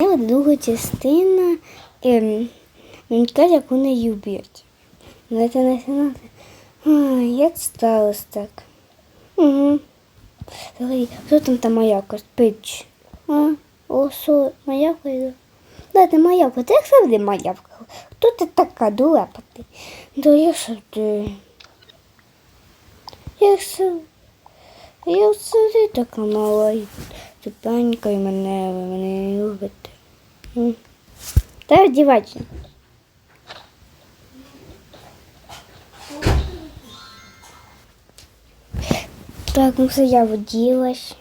Це друга частина ем, те, як вони люблять. Але це не знати. Як сталося так? Угу. Що там та маяка спить? А? О, що, маявка йде? Да, ти маявка, ти як завжди маявка. Хто ти така дулепа ти? Да я що ти? Я все. Я все така мала тупенька і мене, ви мене любите. Та одівайся. Так, ну все, я воділась.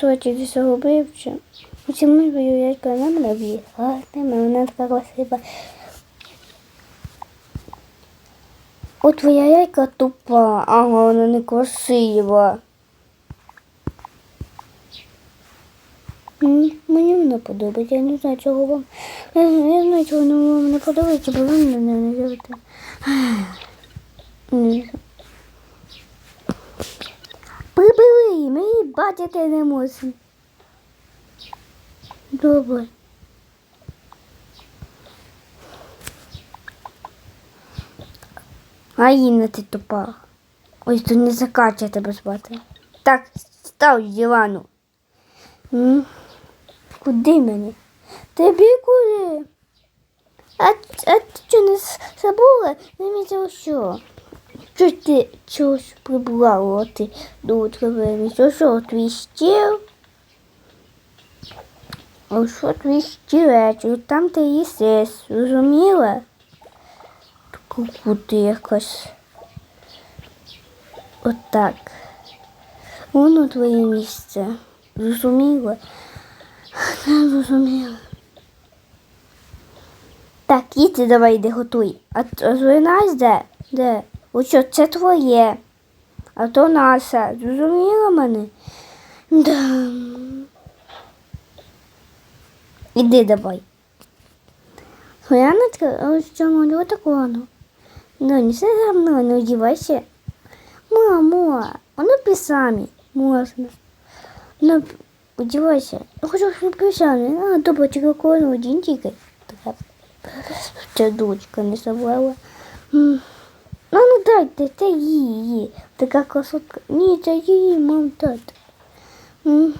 Сочі ти загубив чи? Чому твою яйка на мене в'їхати? Вона така красива. О, твоя яйка тупа, ага, вона не красива. М, Мені вона подобається, я не знаю, чого вам. Я, я знаю, чого вона вам не подобається, бо ви мене не любите. Ні. Прибери, ми її бачити не можемо. Добре. Аїна, ти тупа. Ось тут не закачує тебе звати. Так, став дивану. М? Куди мені? Тобі куди? А, а ти що не забула? Не місяв що? Що ти чогось прибрала ти до тебе? Що, що, твій стіл? А що твій стілець? Там ти їсиш, зрозуміла? Таку ти якось. Отак. Воно твоє місце. Зрозуміла? Не зрозуміла. Так, їдь давай йди готуй. А, знаєш де? Де? Ось це твоє. А то наше. Зрозуміла мене? Да. Іди давай. Яночка, а ось що малює такого? Ну, не все за мною, не одівайся. Мамо, воно писами можна. Ну, одівайся. Я хочу щоб писами. А, тільки кожен один. Так. Дочка не забрала. Ну, ну дайте, це її. Така красотка. Ні, це її, мам, тат. М.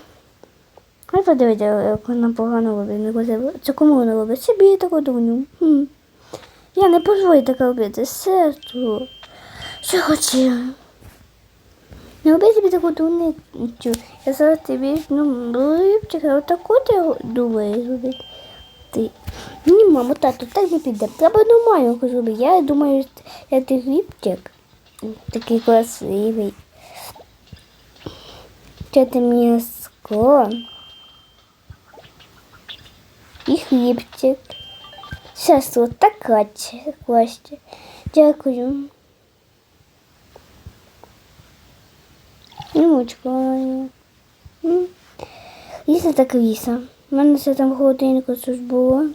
Хай подивіться, як вона погано робить. Це кому вона робить? Собі таку дурню. М. Я не позволю таке робити. Серцю. Що хотіла? Не роби собі таку дурницю. Я зараз тобі, ну, липчика, отаку ти думаєш робити. Ти. Ні, мамо, тату, так не піде. Треба нормально зробити. Я думаю, я ти хлібчик. Такий красивий. Це ти м'яско. І хлібчик. Зараз от така Костя. Дякую. М. Ліса так ліса. У мене все там холодильнику щось було.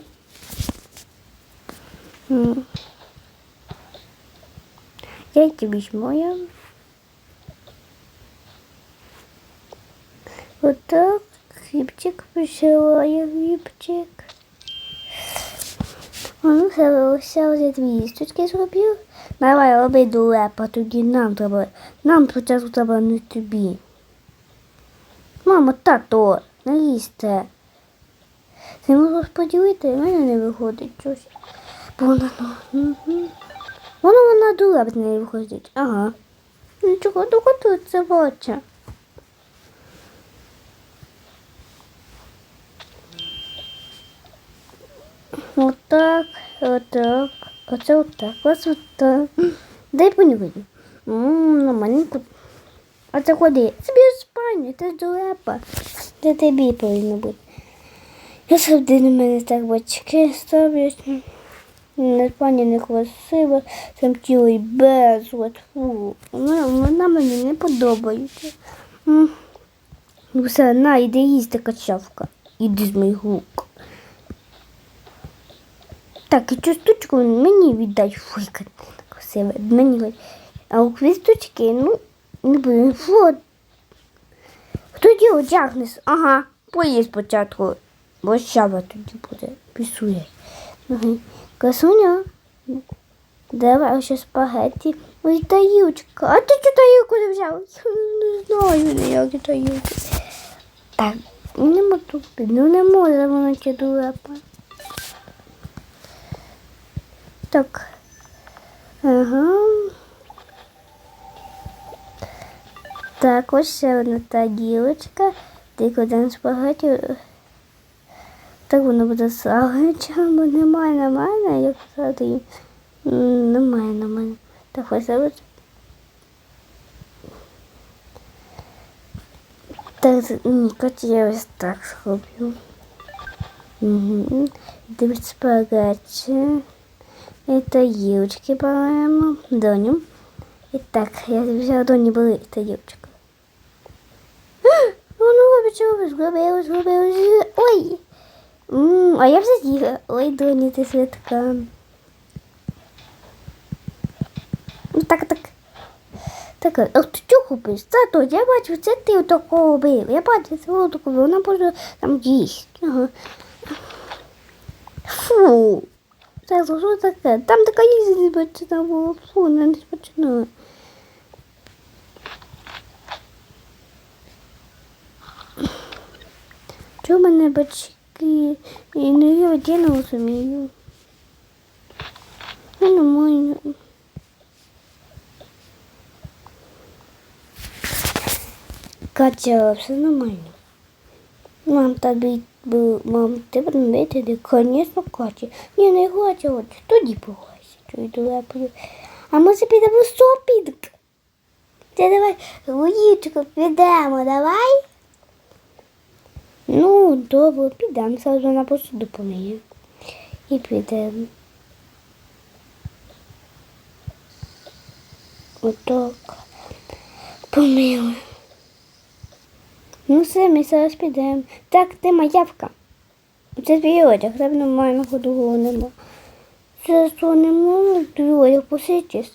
Я тобі моя. Отак. Хлібчик пішла, хлібчик. Ну все вже дві штучки зробив. Давай роби дулепа, тоді нам треба. Нам спочатку треба не тобі. Мамо, тато, не. Ти можеш поділити, в мене не виходить щось. Бо вона, ну. Воно вона дулеп не виходить. Ага. Нічого, це бача. Отак, отак, оце отак, ось отак. Дай понюхати. Ммм, на маленьку. А це ходи. Собі в спальню, це дулепа. Це тобі повинно бути. Я завжди на мене так батьки ставлять. На спальні не красиво, там цілий безлад. Фу. Вона, вона мені не подобається. Ну все, на, іди їсти качавка. Іди з моїх рук. Так, і цю штучку мені віддай фуйка. Красиве. Мені. А у квісточки, ну, не буду. Вот. Хто діло тягне? Ага. поїсть спочатку, бо щава тоді буде пісує. Ага. Красуня. Давай ще спагетті. Ой, таючка. А ти чого таюку не взяв? Не знаю ніякі таюки. Так, нема тут. Ну не може воно ті дурепа. Так. Ага. Так, ось ще одна тарілочка. Тільки один спагеті. Так воно буде сагача, бо немає на мене, як сказати. Немає на мене. Так ось ось. Так, ні, Катя, я ось так зроблю. Угу. Дивись спагетті. І тарілочки беремо. Доню. І так, я взяла доні бери тарілочку. Воно робить, робить, зробила, зробила. Ой! М, А я вже з'їла. Ой, доні, ти святка. Ну так, так. Так, а ти чого купиш? Тато, я бачу, це ти такого робив. Я бачу, це було таке, вона може там їсть. Ага. Фу. Це що таке? Там така їздить бачина була. Фу, не починаю. Чого в мене бачки? І не я я не розумію. Ну, нормально. Катя, все нормально. Мам, тобі був, мам, ти подивити, звісно, Катя. Ні, не Катя, от тоді погайся, чую долеплю. А ми це підемо в сопінг. Ти давай, воїчку, підемо, давай. Ну, добре, підемо, сразу на посуду помию. І підемо. Отак. Помили. Ну все, ми зараз підемо. Так, ти маявка. Це твій одяг, там нормально ходового нема. Це що не можна твій одяг посичиш?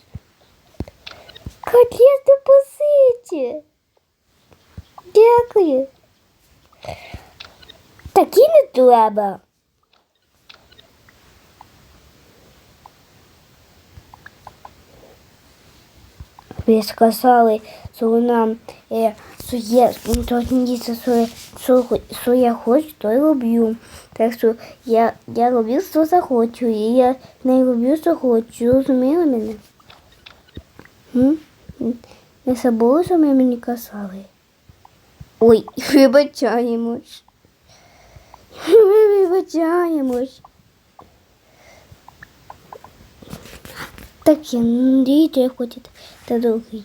Котлет ти посичі. Дякую. Такі не треба. Ви сказали, що е, що є, то дійсно, що, я хочу, то й роблю. Так що я, я роблю, що захочу, і я не роблю, що хочу. Розуміли мене? М? Не що ви мені казали? Ой, вибачаємось. Ми вибачаємось. Так, я дійте, хочете, та другий.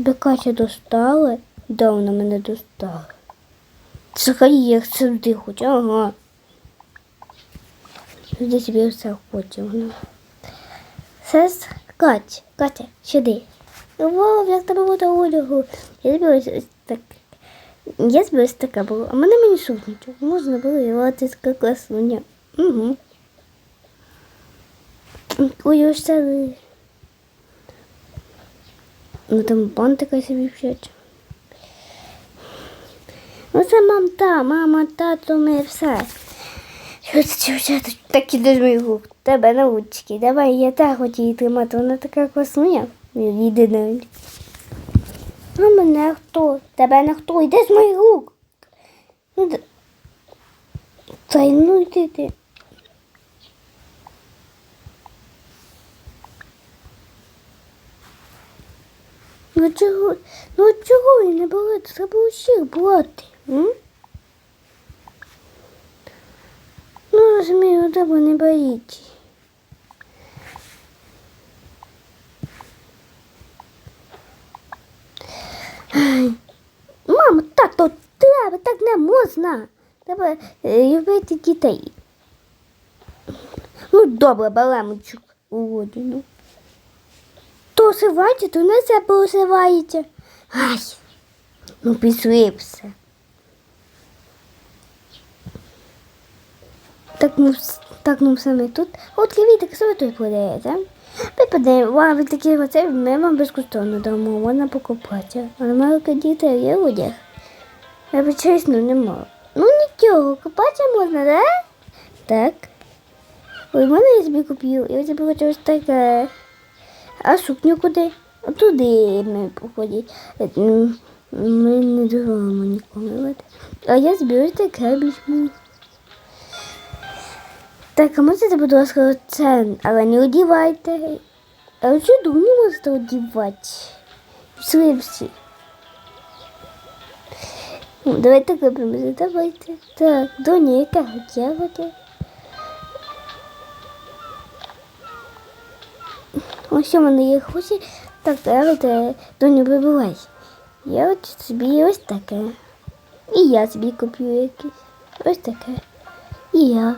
Тебе Катя достала? Да, вона мене достала. Взагалі, як завжди хочу, ага. Завжди собі все хоче вона. Сес, Катя, Катя, сюди. Вау, як тебе буде одягу. Я тобі так. Я собі ось така була, а мене мені сутничок. Можна було і така класуня. Угу. Ой, ось це. Ну там бантика собі вчать. Ну це мам та, мама, тато, ми все. Що це вчати? Так з моїх рук. Тебе на ручки. Давай, я так хочу її тримати. Вона така класуня. Йди на А мене хто? Тебе не хто? Йди з моїх рук. Ну, Та й ну йди ти. Ну чого? Ну чого і не було? Треба усіх брати. М? Ну, розумію, тебе не боїть. Мама, тато, треба, так не можна. Треба е, любити дітей. Ну, добре, баламочок у ну. То то не це посивається. Ай, ну пішли. Так, ну, так, ну саме тут. От дивіться, що ви тут? Ми подаємо, вам від таких оцей ми вам безкоштовно дамо, можна покупати. Але маленькі діти є одяг. Я б чесно не. Ну нічого, купатися можна, да? Так. Ой, мене я собі купив. Я собі хочу ось таке. А сукню куди? Туди ми походять. Ми не дозволимо нікому. А я ось таке візьму. Так, а можете, будь ласка, це, але не одівайте. А оцю дуню можете одівати. Пішли всі. Ну, давайте купимо, давайте. Так, доня, яка хотіла. Ось у мене є гроші. Так, давайте, доню, вибивай. Я от собі ось таке. І я собі куплю якесь. Ось таке. І я.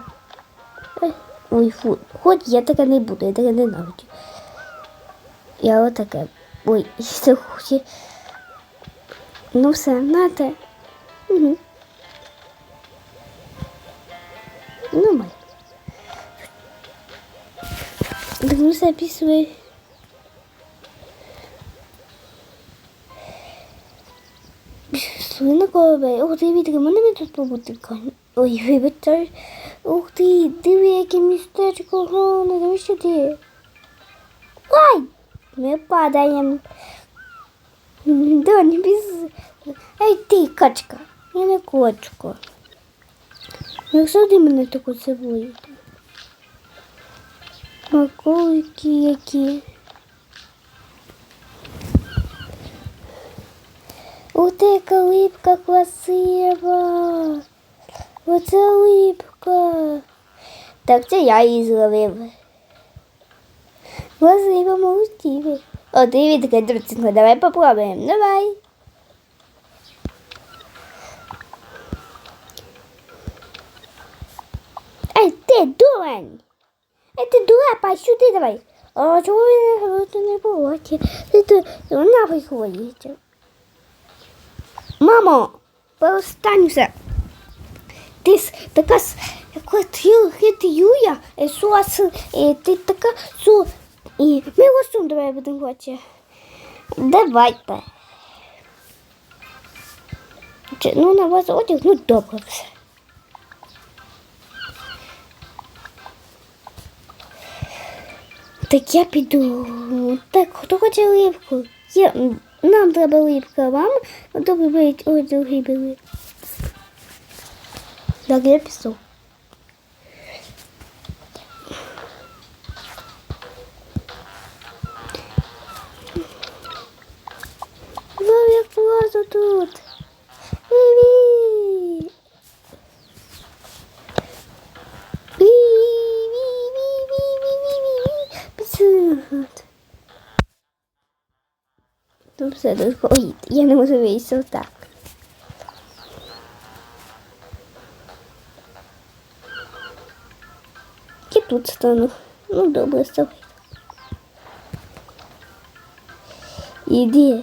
Ой, Ой, фу. Хоч я таке не буду, я таке ненавиджу. Я отаке. Ой, це хоче. Ну все, нате. Угу. Нормально. Так ну записывай. Слина. Ух ти, Вітка, мене ми тут побути Ой, вибачте. Ух ти, диви, яке містечко гарне, диви сюди. Ай! Ми падаємо. Да, не без... Ей ти, качка. Я не качка. Як завжди мене таку цибуєте? Маколики які. Ух ти, яка липка красива. Оце липка. Так це я її зловив. Красиво, молодці. О, ти таке друцінко, давай попробуємо. Давай. Ай, ти дурень! Ай, ти дурепа, сюди давай. А чого ви не говорите не болоті? Ти ти нафиг ходите. Мамо, перестань. Ти така хитрюя, і сос, і ти така су. І ми гостем давай будемо хоче. Давайте. Ну, на вас одяг, ну добре все. Так я піду. Так, хто хоче липку? Я, нам треба липка, вам добре беріть ось другий бери. Так, я пішов. Вау, як класно тут. Ві-ві. Все, тут. Я не можу вийти отак. І тут стану. Ну, добре, ставай. Іди.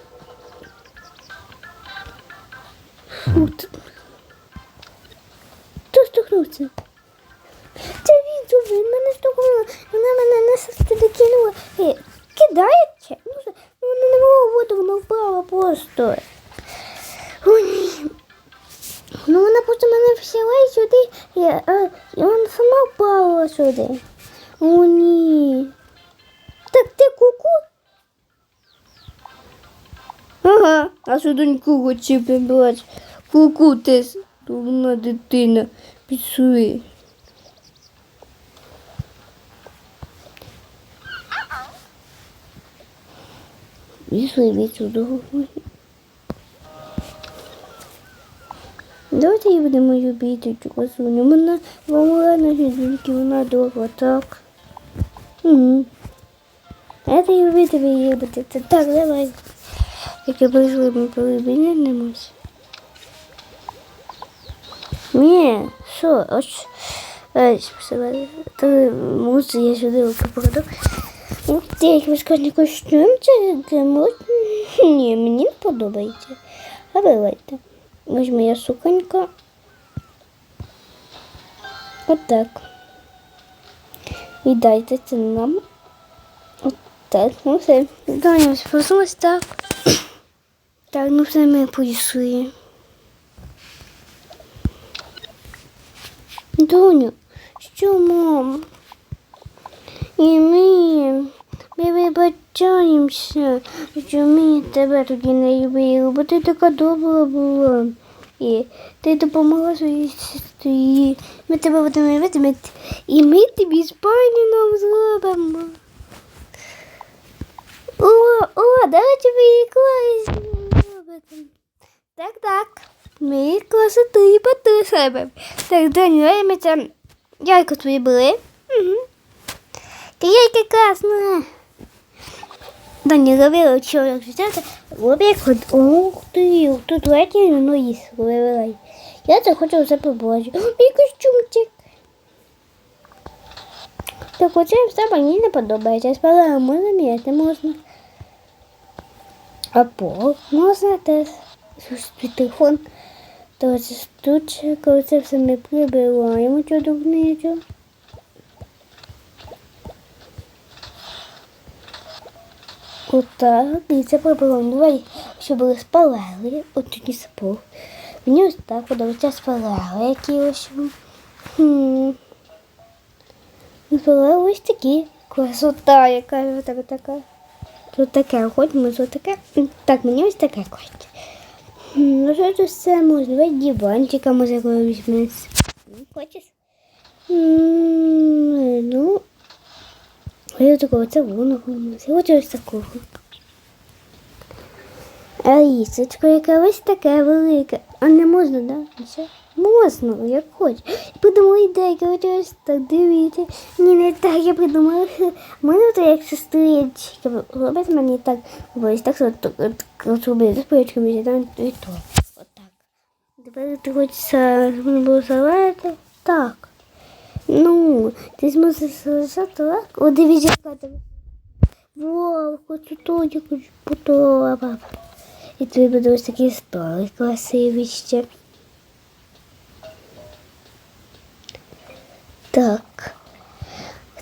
А що доньку хотів прибрати. Куку ти дурна дитина. Пішли. Пішли відсюди. Давайте її будемо любити цю красуню. Вона помогла нашій жінки, вона добра, так. Угу. Її любити, ви її будете. Так, давай. Я прийшли, ми полюбінимось. Ні, що, ось. Ось, то муси я сюди. Ух ти, як вискальний костюм, це для. Ні, мені не подобається. А давайте. Ось моя суконька. Отак. Віддайте це нам. Отак, ну все. Доня, спосилась так. Так, ну все ми пішли. Доню, що мам? І ми, ми вибачаємося, що ми тебе тоді не любили, бо ти така добра була. І ти допомогла своїй сестрі. Ми тебе будемо любити, і ми тобі спальню нам зробимо. О, о, давайте ви зробите. Так, так. Ми красоти поти себе. Так, це яйко твої були. Угу. Яйка красна. Даня, робила як взяти. Роби. Ух ти, тут летні, ну їсть. Я це хочу все побачити. Мій костюмчик. Так оце все мені не подобається. Спала можна м'яти можна. А пол можна теж. Слушай, телефон. То тут, коли це все ми прибираємо цю дурницю. Отак, і це прибираємо. Давай, щоб були спалили. От не спав. Мені ось так подобається спалили, які ось. Хм. Спалили ось такі. Красота, яка така така. Тут таке, ходимо, тут таке. Так, мені ось таке хочеться. Ну, що тут все можна? Давай диванчика може. Хочеш? М, Ну, а я такого це воно хочу ось такого. А лісочка яка ось таке велике. А не можна, да? Все? Можна, як хочеш. Придумала ідею, я ось так дивіться. Ні, не так, я придумала. Мене то як сестричка. Робить мені так. Ось так, що зробити з пирочками, і там і то. Отак. Тепер ти воно було? Так. Ну, ти зможеш залишати так? О, дивіться, яка тебе. Хочу то, я хочу потова. І тобі буде ось такий столик красивий ще. Так.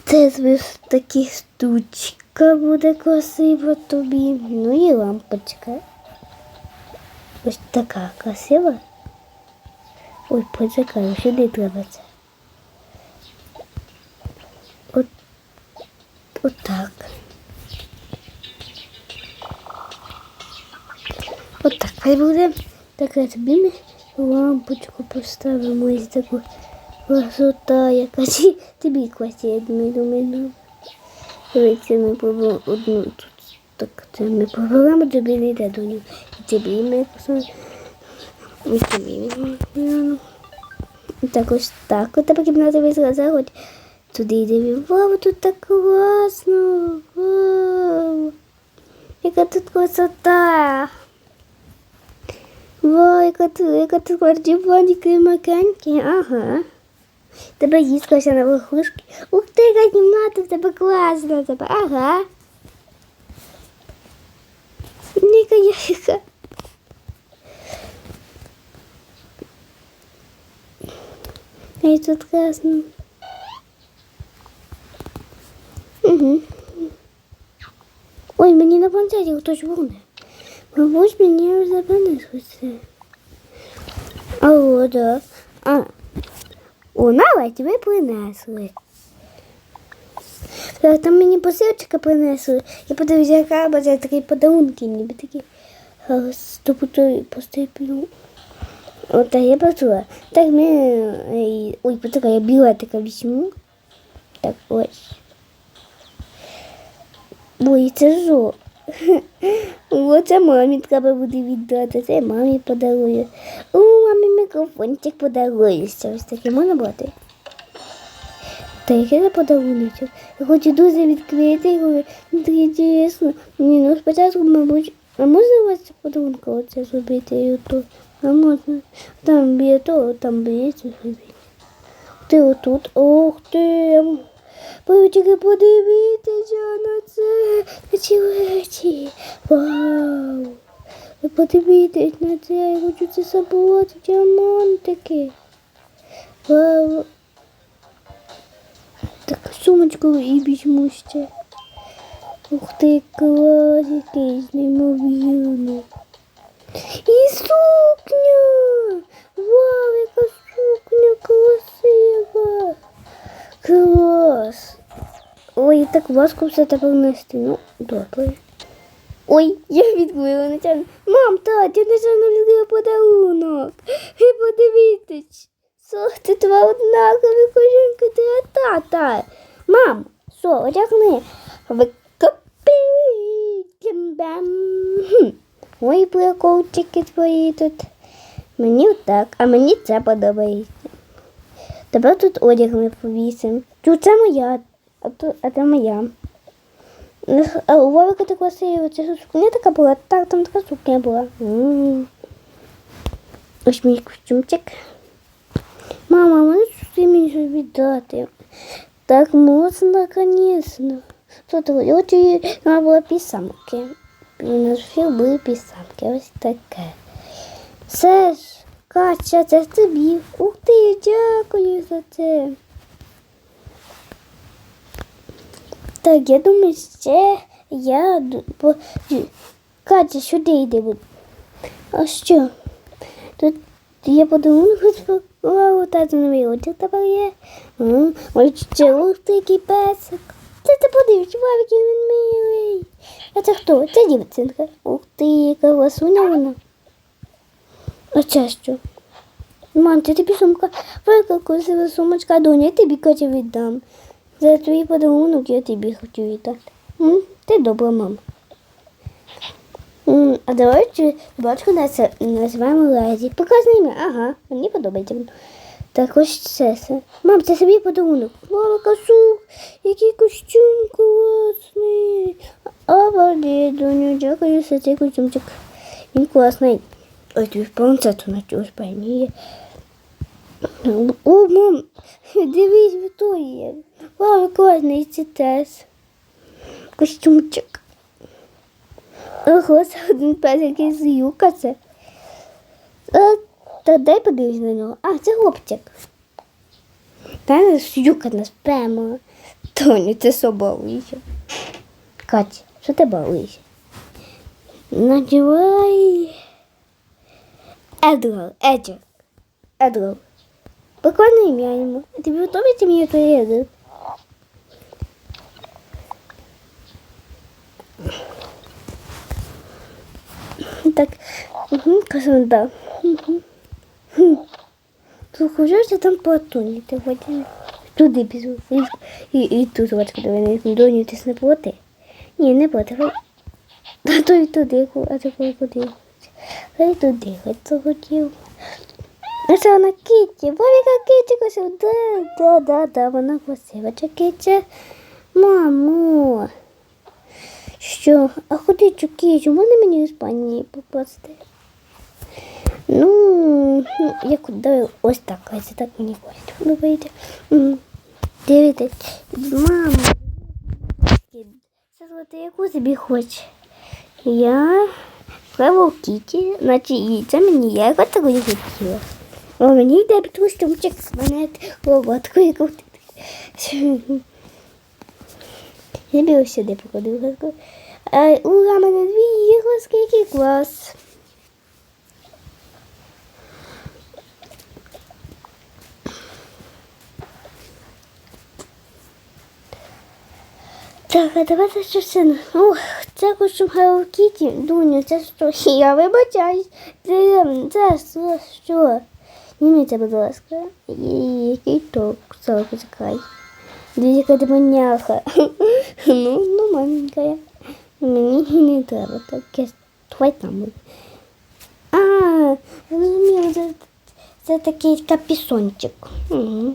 Це ось такі штучка буде красива тобі. Ну і лампочка. Ось така красива. Ой, почекай, сюди треба це. От, от От так, хай буде. Так, тобі ми лампочку поставимо ось таку красота, яка тобі класі, я думаю. Дивіться, ми побудемо одну тут. Так, це ми поберемо, тобі не йде до нього. І тобі ми посунемо. І тобі. І так ось так. От тебе кімната вийшла заходь. Туди йдемо. Вау, тут так класно. Вау. Яка тут красота. Яка тут, яка тут квартирка маканьки. Ага. Тебе їсткася на верхушки. Ух ти, яка кімната в тебе класна. Тебе. Ага. Ніка яйка. Ей, тут класно. Угу. Ой, мені на планшеті хтось буде. Мабуть, мені принесли. Алло, да. А. О, Нала, тебе принесли. Там мені посилочка принесли. Я подивився, яка це такі подарунки, ніби такі. Зараз Тобто поступлю. От я почула. Так е, Ой, почекай, я білетика візьму. Так, ось. Ой, це що? Оце мамі треба буде віддати. Це мамі подарую. О, мамі мікрофончик подарується. Ось таке можна брати? Та який це подаруночок? Я хочу дуже відкрити його. Інтересно. Ні, ну спочатку, мабуть, а можна у вас подарунка оце зробити? І ото? А можна. Там біля того, там біля цього зробити. Ти отут. Ох ти. Ви тільки подивіться на це. На ці речі. Вау. Ви подивіться на це. Я хочу це забувати. Діамантики. Вау. Так, сумочку і візьму ще. Ух ти, клас, який неймовірний. І сукня! Вау, яка сукня красива! Клас! Так важко все тепер нести. Ну, добре. Ой, я відкрила начальник. Мам, тат, я начальник відкрила подарунок. Ви подивіться. Це два однакові кожанки для тата. Мам, що, одягни. Викопи. Бам. Хм. Ой, приколчики твої тут. Мені так, а мені це подобається. Тепер тут одяг ми повісимо. Чу, це моя, а, то, це моя. А у Вовика така це сукня така була, так, там така сукня була. М. Ось мій костюмчик. Мама, можеш ти мені щось віддати? Так можна, звісно. Що ти хочеш? От і вона була пісамки. І на філ були пісамки. Ось таке. Це ж, Катя, це тобі. Ух ти, дякую за це. Так, я думаю, ще я. Катя, сюди йди. А що? Тут є подарунок, вау, тато новий одяг тепер є. Ух ти, який песик. Це ти подивись, який він милий. А це хто? Це дівчинка. Ух ти, яка красуня вона. А це що? Мам, це тобі сумка. Велика красива сумочка, доня, я тобі Катя віддам. За твій подарунок я тобі хочу віддати. М? Ти добра мама. А давайте батько нас називаємо Лезі. Показуй ім'я. Ага, мені подобається. воно. Так ось це. Мам, це собі подарунок. Мама, кажу, який костюм класний. Обалдеть, доню, дякую за цей костюмчик. Він класний. Ой, тобі планцету на цю спальні. О, мам, дивись, Вікторія. Вау, класний це теж. Костюмчик. Ого, це один пес, який зюкаться. А, та дай подивись на нього. А, це хлопчик. Та не зюка нас прямо. Тоню, що балуєшся? Катя, що ти балуєшся? Надівай. Едгар, Еджер. Едгар. Прикольне ім'я йому. А Тобі подобається ім'я твоє Так, угу, да. Угу. Вже ж там ти хочеш туди біжу. І, і, і тут от коли вони доню, ти ж не проти? Ні, не проти. Хай- А то й туди, а то куди. Хай туди, хоч то хотів. А це вона Кітті, Бобіка Кітті красива. Да, да, да, да, вона. Це Кітті. Мамо. Що? А куди цю Кітю? Можна мені в Іспанії попасти? Ну, як давай ось так, ось так мені хочеться. Ну, вийде. Дивіться, мамо. Це ти яку собі хочеш? Я Hello Kitty, наче і це мені я яка такої хотіла. О, мені йде під костюмчик з мене лопаткою яку. Я біла сюди покладу ласку. А, ура, мене дві іграшки, який клас. Так, а давайте ще це. Ух, Це костюм Hello. Дуню, це що? Я вибачаюсь. Це, це що? що? Зніміться, будь ласка. І- Який то кусок закрай. Дивіться, яка демоняха. Ну, ну, маленька. Мені не треба таке. Давай там буде. А, розумію, це, це такий капісончик. Угу.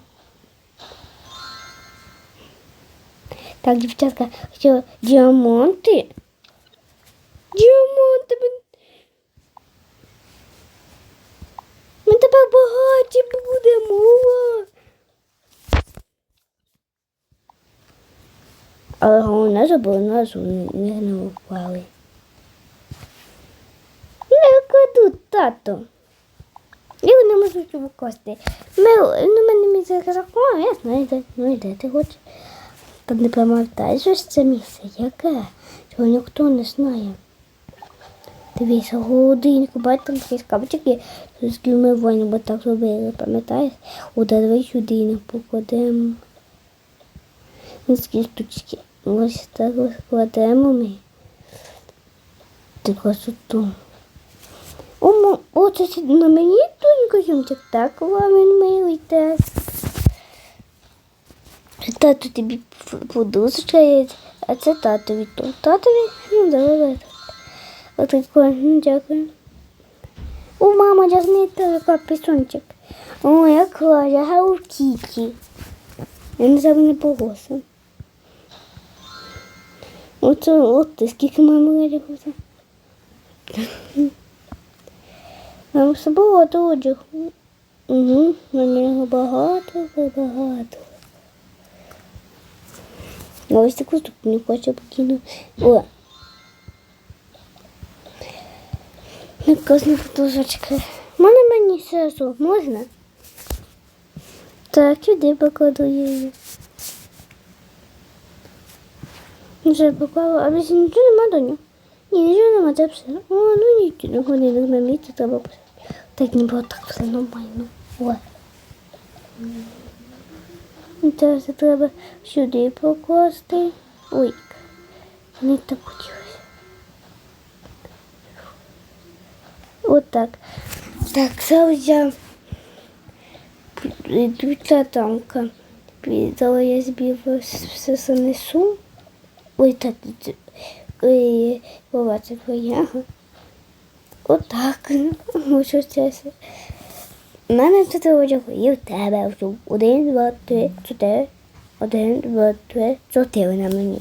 Так, дівчатка, що діаманти? Діаманти. Ми, Тепер багаті будемо. Але головне, щоб нас не, впали. Не кладу, тато. І вони можуть викости. Ми, ну, мене мій закон, я знаю, ну і де ти хочеш. Та не пам'ятаєш ось це місце, яке? Цього ніхто не знає. Дивіться, годинку, бачите, там такі скапчики, з ми воїни, бо так зробили, пам'ятаєш? О, давай сюди покладемо. Ось такі штучки. Ось так кладемо ми. Так ось. О, мо- о, на мені тоненько юмчик. Так, вам він милий, так. Тату тобі подушечка є, а це татові то. Татові? Ну, давай. Отако, ну, дякую. О, мама, дякую, така пісончик. О, як класно, Hello Kitty. Я не забув не погодився. Оце, от ти, скільки мами одягу. Нам все багато одягу. Угу, на нього багато, багато. А ось таку не хочу покинути. О. Не подушечка. Можна мені сразу? Можна? Так, сюди покладу її. Вже поклала, а більше нічого нема доню. Ні, нічого нема, це все. О, ну нічого, годинок на місці треба писати. Так не було так все нормально. О. Зараз треба сюди покласти. Ой, не так хотілося. Отак. Так, зараз я йду танка. Зараз я збив все занесу. Ой, так, це твоя. Отак. Це. У мене тут одягу і в тебе. Один, два, три, чотири. Один, два, три, чотири на мені.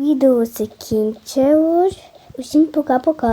videosu keyincha u o puka puka